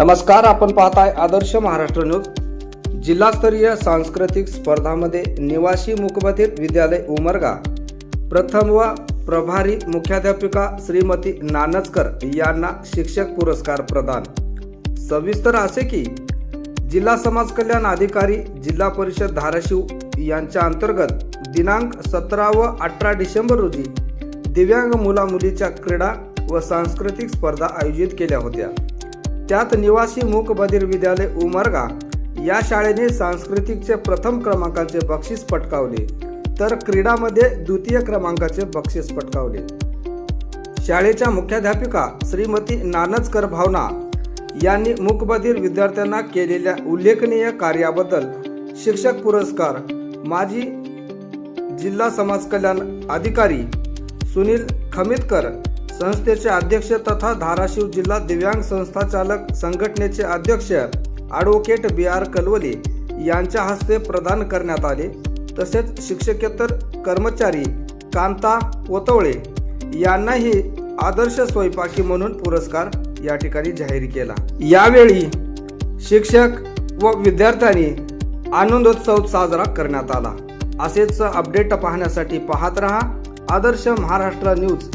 नमस्कार आपण पाहताय आदर्श महाराष्ट्र न्यूज. जिल्हास्तरीय सांस्कृतिक स्पर्धामध्ये निवासी मुखबधीर विद्यालय उमरगा. प्रथम व प्रभारी मुख्याध्यापिका श्रीमती नानजकर यांना शिक्षक पुरस्कार प्रदान. सविस्तर असे की जिल्हा समाज कल्याण अधिकारी जिल्हा परिषद धाराशिव यांच्या अंतर्गत दिनांक सतरा व अठरा डिसेंबर रोजी दिव्यांग मुला मुलीच्या क्रीडा व सांस्कृतिक स्पर्धा आयोजित केल्या होत्या. त्यात निवासी मूकबधिर विद्यालय उमरगा या शाळेने सांस्कृतिकचे प्रथम क्रमांकाचे बक्षीस पटकावले तर क्रीडामध्ये द्वितीय क्रमांकाचे बक्षीस पटकावले. शाळेच्या मुख्याध्यापिका श्रीमती नानचकर भावना यांनी मुकबधीर विद्यार्थ्यांना केलेल्या उल्लेखनीय कार्याबद्दल शिक्षक पुरस्कार माजी जिल्हा समाज कल्याण अधिकारी सुनील खमितकर संस्थेचे अध्यक्ष तथा धाराशिव जिल्हा दिव्यांग संस्थाचालक संघटनेचे अध्यक्ष ॲडव्होकेट बी आर कलवले यांच्या हस्ते प्रदान करण्यात आले. तसेच शिक्षकेतर कर्मचारी कांता पोतवळे यांनाही आदर्श स्वयंपाकी म्हणून पुरस्कार या ठिकाणी जाहीर केला. यावेळी शिक्षक व विद्यार्थ्यांनी आनंदोत्सव साजरा करण्यात आला. असेच अपडेट पाहण्यासाठी पाहत रहा. आदर्श महाराष्ट्र न्यूज.